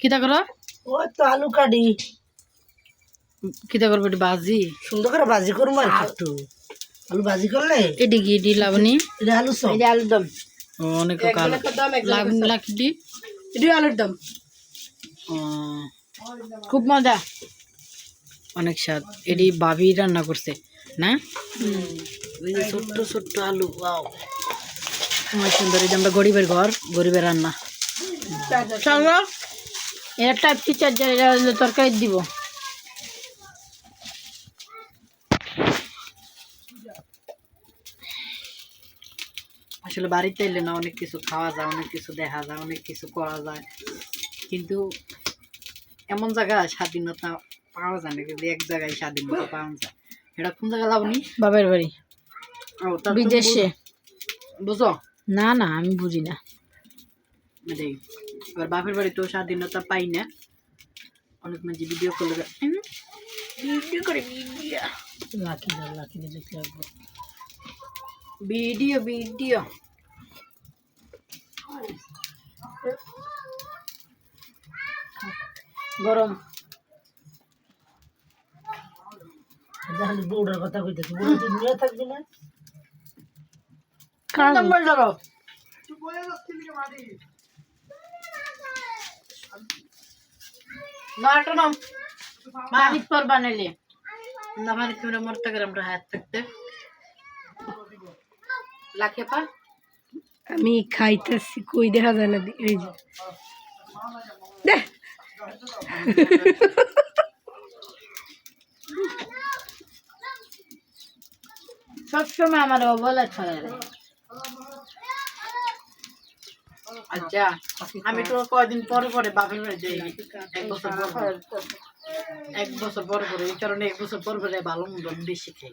কিতা করো ওই তো আলু কাটি। কিতা করব এটি বাজি? সুন্দর করে ভাজি করব আর একটু আলু। ভাজি করলে? এটি কি এটি লাবনি এটা আলু সব এটা আলুর দম। অনেক কালো লাবনি লাকি এটা আলুর দম। খুব মজা। অনেক স্বাদ। এটি ভাবি রান্না করছে না? ওই যে ছোট্ট ছোট্ট আলু অনেক সুন্দর। এই যে আমরা গরিবের ঘর গরিবের রান্না। চলো এটা টাইপ সি চার্জার এটা হলো তরকারি দিব। আসলে বাড়িতে এলে না অনেক কিছু খাওয়া যায় অনেক কিছু দেখা যায় অনেক কিছু করা যায়। কিন্তু এমন জায়গায় স্বাধীনতা পাওয়া যায় না কিন্তু এক জায়গায় স্বাধীনতা পাওয়া যায়। এটা কোন জায়গায় লাভনি বাবার বাড়ি। বিদেশে। বুঝো? না না আমি বুঝি না। এটাই এবার বাপের বাড়ি তো স্বাধীনতা পাই না। অনেক মানুষ ভিডিও করলে ভিডিও করে ভিডিও লাকি দাও লাকি দিয়ে দেখতে লাগবো ভিডিও ভিডিও গরম। বউটার কথা কইতেছি। বউ তুই নিয়ে থাকবি না? নম্বর ধরো? নয়টা নাম মাহিত পর বানাইলে। মানে মরতে গেলে হাত থাকতে। লাখে পা। আমি খাইতেছি কই দেখা যায় না এই যে। সবসময় আমার অবলা ছড়া আচ্ছা আমি তো কয়দিন পরে পরে বাপের বাড়ি যাই এক বছর পর পর। এক বছর পর পরে, এই কারণে এক বছর পর পরে ভালো মন্দ বেশি খাই